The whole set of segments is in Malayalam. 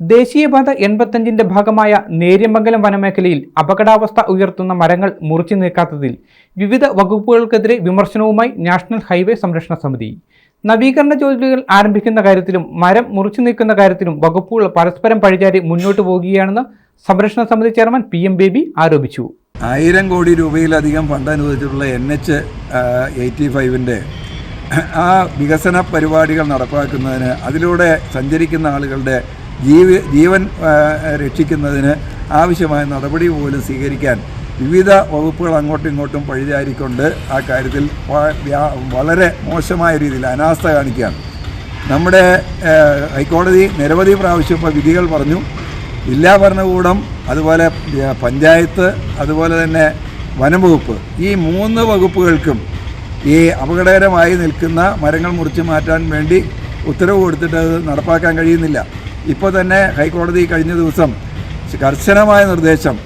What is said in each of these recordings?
ദേശീയപാത എൺപത്തഞ്ചിന്റെ ഭാഗമായ നേര്യമംഗലം വനമേഖലയിൽ അപകടാവസ്ഥ ഉയർത്തുന്ന മരങ്ങൾ മുറിച്ചു നീക്കാത്തതിൽ വിവിധ വകുപ്പുകൾക്കെതിരെ വിമർശനവുമായി നാഷണൽ ഹൈവേ സംരക്ഷണ സമിതി. നവീകരണ ജോലികൾ ആരംഭിക്കുന്ന കാര്യത്തിലും മരം മുറിച്ചു നീക്കുന്ന കാര്യത്തിലും വകുപ്പുകൾ പരസ്പരം പഴിചാരി മുന്നോട്ട് പോകുകയാണെന്ന് സംരക്ഷണ സമിതി ചെയർമാൻ പി എം ബേബി ആരോപിച്ചു. ആയിരം കോടി രൂപയിലധികം ഫണ്ട് അനുവദിച്ചിട്ടുള്ള എൻ എച്ച് എയ്റ്റി ഫൈവിന്റെ ആ വികസന പരിപാടികൾ നടപ്പാക്കുന്നതിന് അതിലൂടെ സഞ്ചരിക്കുന്ന ആളുകളുടെ ജീവ ജീവൻ രക്ഷിക്കുന്നതിന് ആവശ്യമായ നടപടി പോലും സ്വീകരിക്കാൻ വിവിധ വകുപ്പുകൾ അങ്ങോട്ടും ഇങ്ങോട്ടും പഴിചാരിക്കൊണ്ട് ആ കാര്യത്തിൽ വളരെ മോശമായ രീതിയിൽ അനാസ്ഥ കാണിക്കുകയാണ്. നമ്മുടെ ഹൈക്കോടതി നിരവധി പ്രാവശ്യം ഇപ്പോൾ വിധികൾ പറഞ്ഞു. ജില്ലാ ഭരണകൂടം അതുപോലെ പഞ്ചായത്ത് അതുപോലെ തന്നെ വനം വകുപ്പ് ഈ മൂന്ന് വകുപ്പുകൾക്കും ഈ അപകടകരമായി നിൽക്കുന്ന മരങ്ങൾ മുറിച്ചു മാറ്റാൻ വേണ്ടി ഉത്തരവ് കൊടുത്തിട്ട് അത് നടപ്പാക്കാൻ കഴിയുന്നില്ല. ഇപ്പോൾ തന്നെ ഹൈക്കോടതി കഴിഞ്ഞ ദിവസം കർശനമായ നിർദ്ദേശം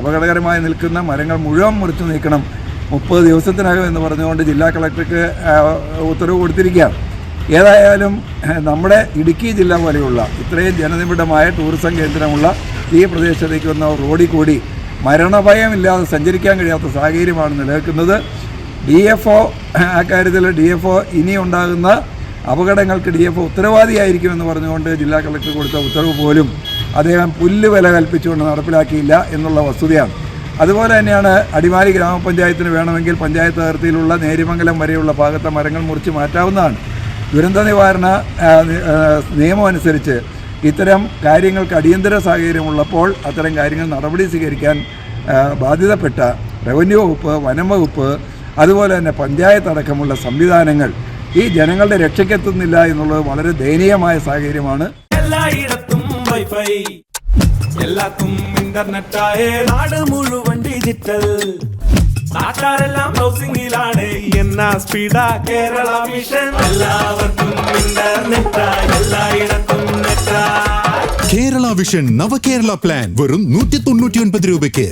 അപകടകരമായി നിൽക്കുന്ന മരങ്ങൾ മുഴുവൻ മുറിച്ചു നീക്കണം മുപ്പത് ദിവസത്തിനകം എന്ന് പറഞ്ഞുകൊണ്ട് ജില്ലാ കളക്ടർക്ക് ഉത്തരവ് കൊടുത്തിരിക്കുകയാണ്. ഏതായാലും നമ്മുടെ ഇടുക്കി ജില്ല പോലെയുള്ള ഇത്രയും ജനനിബിഡമായ ടൂറിസം കേന്ദ്രമുള്ള ഈ പ്രദേശത്തേക്ക് വന്ന റോഡിൽ കൂടി മരണഭയമില്ലാതെ സഞ്ചരിക്കാൻ കഴിയാത്ത സാഹചര്യമാണ് നിലനിൽക്കുന്നത്. ഡി എഫ് ഒ അക്കാര്യത്തിൽ ഡി എഫ് ഒ ഇനി ഉണ്ടാകുന്ന അപകടങ്ങൾക്ക് ഡി എഫ് ഉത്തരവാദിയായിരിക്കുമെന്ന് പറഞ്ഞുകൊണ്ട് ജില്ലാ കളക്ടർ കൊടുത്ത ഉത്തരവ് പോലും അദ്ദേഹം പുല്ല് വില കൽപ്പിച്ചുകൊണ്ട് നടപ്പിലാക്കിയില്ല എന്നുള്ള വസ്തുതയാണ്. അതുപോലെ തന്നെയാണ് അടിമാലി ഗ്രാമപഞ്ചായത്തിന് വേണമെങ്കിൽ പഞ്ചായത്ത് അതിർത്തിയിലുള്ള നേരിമംഗലം വരെയുള്ള ഭാഗത്തെ മരങ്ങൾ മുറിച്ച് മാറ്റാവുന്നതാണ്. ദുരന്ത നിവാരണ നിയമം അനുസരിച്ച് ഇത്തരം കാര്യങ്ങൾക്ക് അടിയന്തര സാഹചര്യമുള്ളപ്പോൾ അത്തരം കാര്യങ്ങൾ നടപടി സ്വീകരിക്കാൻ ബാധ്യതപ്പെട്ട റവന്യൂ വകുപ്പ് വനം വകുപ്പ് അതുപോലെ തന്നെ പഞ്ചായത്ത് അടക്കമുള്ള സംവിധാനങ്ങൾ ഈ ജനങ്ങളുടെ രക്ഷയ്ക്കെത്തുന്നില്ല എന്നുള്ളത് വളരെ ദയനീയമായ സാഹചര്യമാണ്. എല്ലായിടത്തും വൈഫൈ. നാട് മുഴുവൻ ഡിജിറ്റൽ നാട്ടാരെല്ലാം ഹൗസിംഗിലാണ് എന്നാ സ്പീഡാ കേരള മിഷൻ എല്ലാവർക്കും ഇന്റർനെറ്റ് എല്ലായിടത്തും കേരള വിഷൻ നവകേരള പ്ലാൻ വെറും നൂറ്റി തൊണ്ണൂറ്റി ഒൻപത് രൂപയ്ക്ക്.